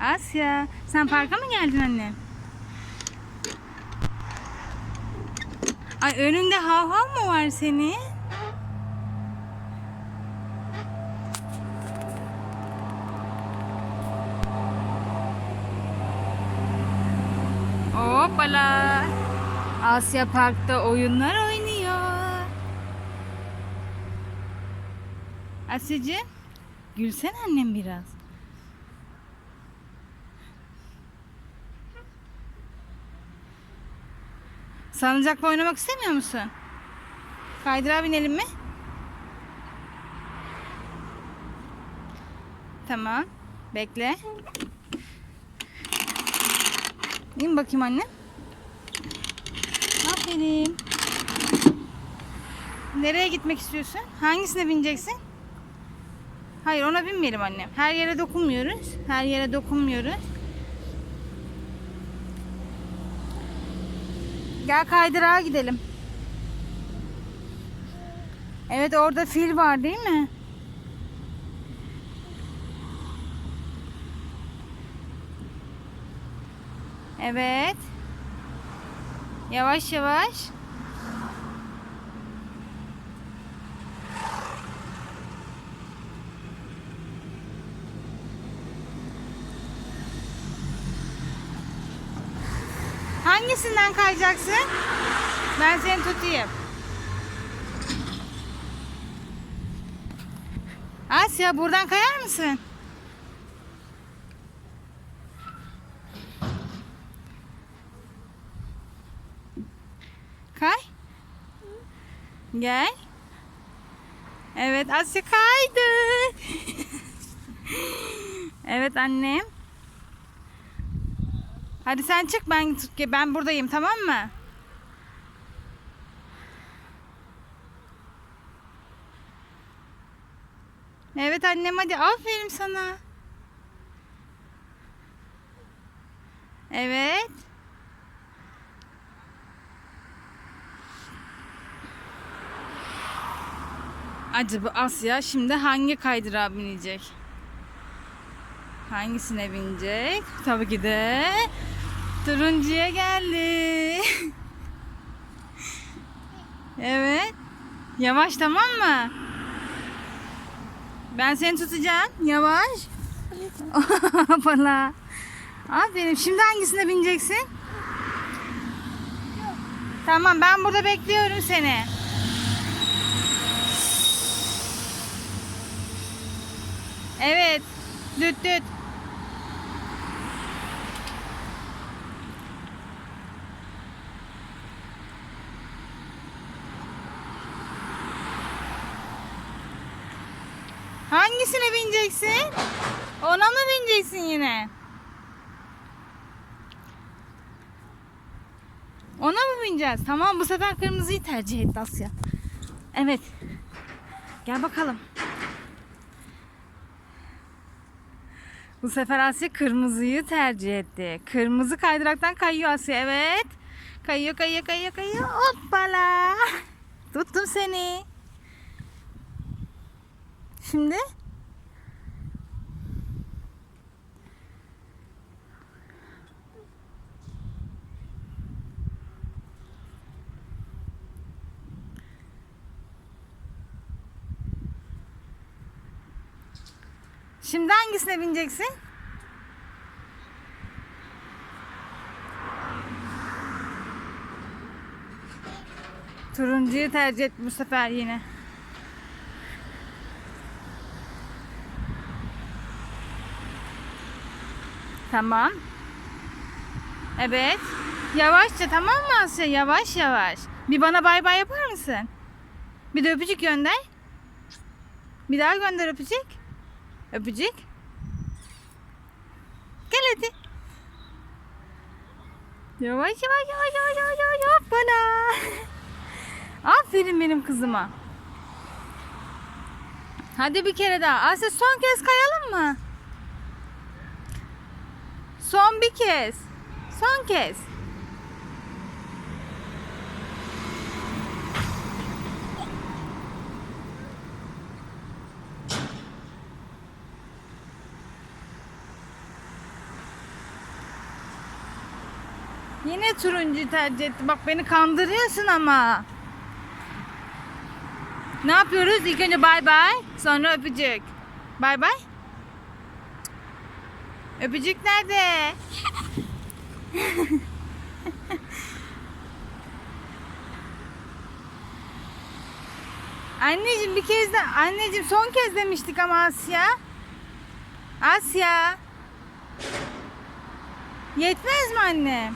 Asya, sen parka mı geldin anne? Ay önünde hav hav mı var senin? Hoppala. Asya Park'ta oyunlar oynuyor. Asya'cığım, gülsen annem biraz. Salıncakla oynamak istemiyor musun? Kaydırağa binelim mi? Tamam. Bekle. İn bakayım anne. Aferin. Nereye gitmek istiyorsun? Hangisine bineceksin? Hayır ona binmeyelim annem. Her yere dokunmuyoruz. Her yere dokunmuyoruz. Gel kaydırağa gidelim. Evet orada fil var değil mi? Evet. Yavaş yavaş. Hangisinden kayacaksın? Ben seni tutayım. Asya buradan kayar mısın? Kay. Gel. Evet Asya kaydı. evet annem. Hadi sen çık ben ben buradayım tamam mı? Evet annem hadi aferin sana. Evet. Acaba Asya şimdi hangi kaydırağa binecek? Hangisine binecek? Tabii ki de turuncuya geldi. evet. Yavaş tamam mı? Ben seni tutacağım. Yavaş. Hoppala. Aferin. Şimdi hangisine bineceksin? Tamam ben burada bekliyorum seni. Evet. Düt düt. Hangisine bineceksin? Ona mı bineceksin yine? Ona mı bineceğiz? Tamam bu sefer kırmızıyı tercih etti Asya. Evet. Gel bakalım. Bu sefer Asya kırmızıyı tercih etti. Kırmızı kaydıraktan kayıyor Asya. Evet. Kayıyor kayıyor kayıyor kayıyor. Hoppala. Tuttum seni. Şimdi Şimdi hangisine bineceksin? Turuncuyu tercih et bu sefer yine. Tamam. Evet. Yavaşça tamam mı Asya? Yavaş yavaş. Bir bana bay bay yapar mısın? Bir de öpücük gönder. Bir daha gönder öpücük. Öpücük. Gel hadi. Yavaş yavaş yavaş yavaş yavaş yavaş hoppala. Aferin benim kızıma. Hadi bir kere daha. Asya son kez kayalım mı? Son bir kez. Son kez. Yine turuncu tercih etti. Bak beni kandırıyorsun ama. Ne yapıyoruz? İlk önce bay bay. Sonra öpücük. Bay bay. Öpücük nerede? Anneciğim bir kez de anneciğim son kez demiştik ama Asya. Asya. Yetmez mi anne?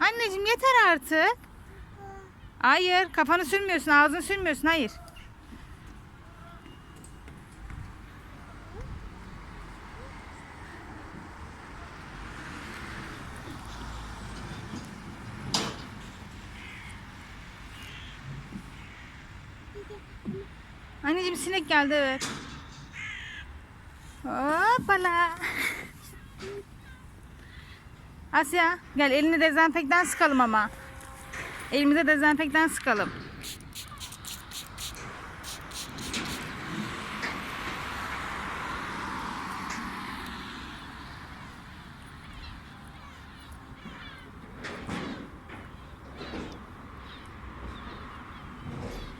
Anneciğim yeter artık. Hayır, kafanı sürmüyorsun, ağzını sürmüyorsun. Hayır. Anneciğim sinek geldi evet. Hoppala. Asya gel elini dezenfektan sıkalım ama. Elimize dezenfektan sıkalım.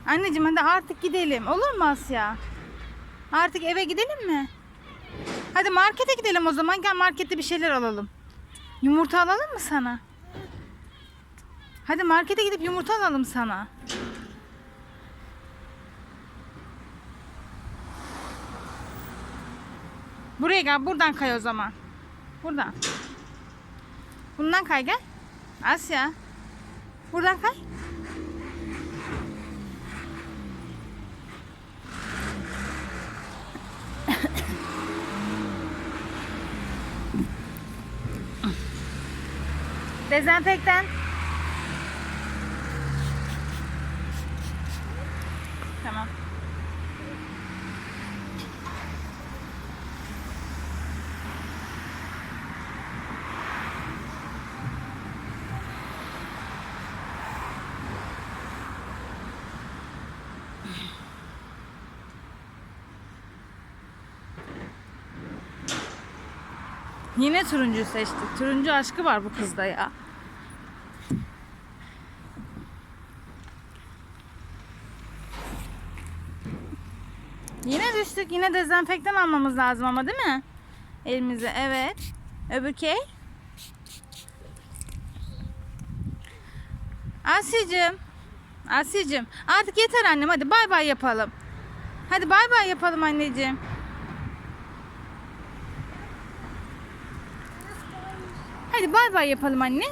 Anneciğim hadi artık gidelim. Olur mu Asya? Artık eve gidelim mi? Hadi markete gidelim o zaman. Gel markette bir şeyler alalım. Yumurta alalım mı sana? Hadi markete gidip yumurta alalım sana. Buraya gel. Buradan kay o zaman. Buradan. Bundan kay gel. Asya. Buradan kay. Dezenfektan. Tamam. Yine turuncu seçtik. Turuncu aşkı var bu kızda ya. Yine düştük. Yine dezenfektan almamız lazım ama değil mi? Elimize. Evet. Öbür key. Asya'cığım. Asya'cığım. Artık yeter annem. Hadi bay bay yapalım. Hadi bay bay yapalım anneciğim. Hadi bay bay yapalım anne.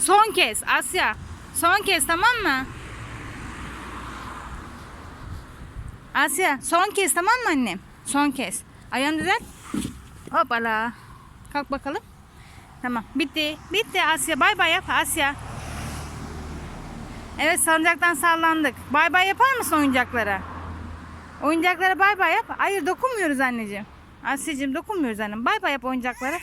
Son kez Asya. Son kez tamam mı? Asya son kez tamam mı annem? Son kez. Ayağını düzelt. Hoppala. Kalk bakalım. Tamam bitti. Bitti Asya. Bay bay yap Asya. Evet salıncaktan sallandık. Bay bay yapar mısın oyuncaklara? Oyuncaklara bay bay yap. Hayır dokunmuyoruz anneciğim. Asya'cığım dokunmuyoruz annem. Bay bay yap oyuncaklara.